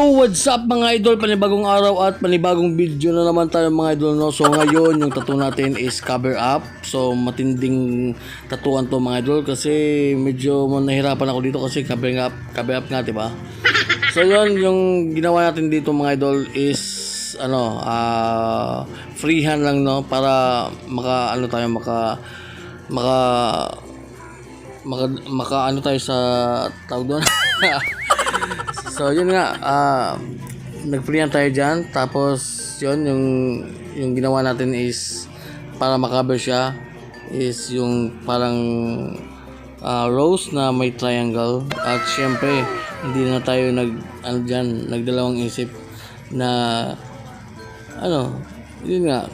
what's up mga idol? Panibagong araw at panibagong video na naman tayo mga idol. No? So ngayon, yung tattoo natin is cover up. So matinding tatuan to mga idol kasi medyo nahirapan ako dito kasi cover up, cover up nga, diba? So yun, yung ginawa natin dito mga idol is ano, ah freehand lang no para maka ano tayo maka maka maka, maka ano tayo sa tawag doon. so yun nga, ah nag-freehand tayo dyan. Tapos yun, yung, yung ginawa natin is para makaber siya is yung parang ah, rose na may triangle. At syempre, hindi na tayo nag, ano dyan, nagdalawang isip na ano, yun nga.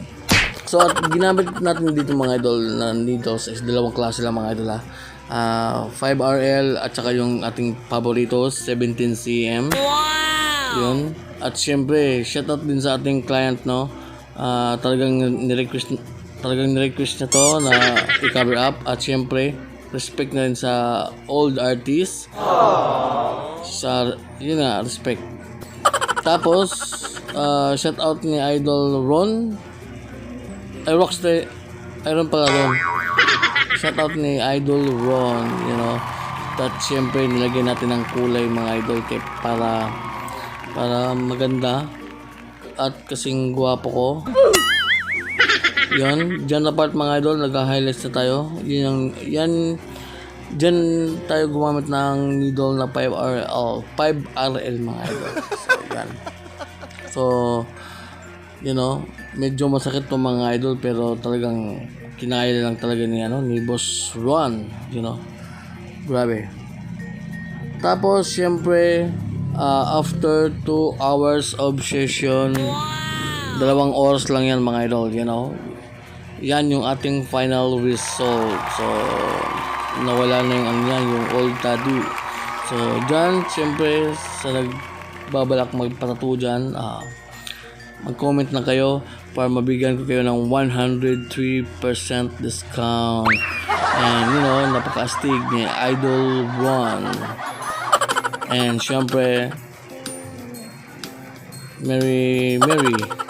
So at ginamit natin dito mga idol na needles is dalawang klase lang mga idol ha. Ah, 5RL at saka yung ating favoritos 17cm. Yun. At syempre, shoutout din sa ating client no. Ah, talagang ni-request talagang ni-request na to na i-cover up at syempre respect na rin sa old artist. Sa yun nga, respect. Tapos, uh, shout out ni Idol Ron. Ay, Rockstar. Ay, Ron pala Ron. Shout out ni Idol Ron, you know. At syempre, nilagyan natin ng kulay mga idol kay para para maganda at kasing gwapo ko. Yan, dyan na part mga idol, nag-highlights na tayo. Yun yung, yan, dyan tayo gumamit ng needle na 5RL, 5RL mga idol. So, yan. So, you know, medyo masakit to mga idol pero talagang kinaya lang talaga ni ano ni Boss Ron, you know. Grabe. Tapos syempre ah, after 2 hours of session, dalawang oras lang yan mga idol, you know. Yan yung ating final result. So, nawala na yung ano yan, yung old tattoo. So, dyan, syempre, sa nagbabalak magpatato dyan, ah, mag-comment na kayo para mabigyan ko kayo ng 103% discount. And, you know, napaka-astig ni Idol 1. And, syempre, Merry, Merry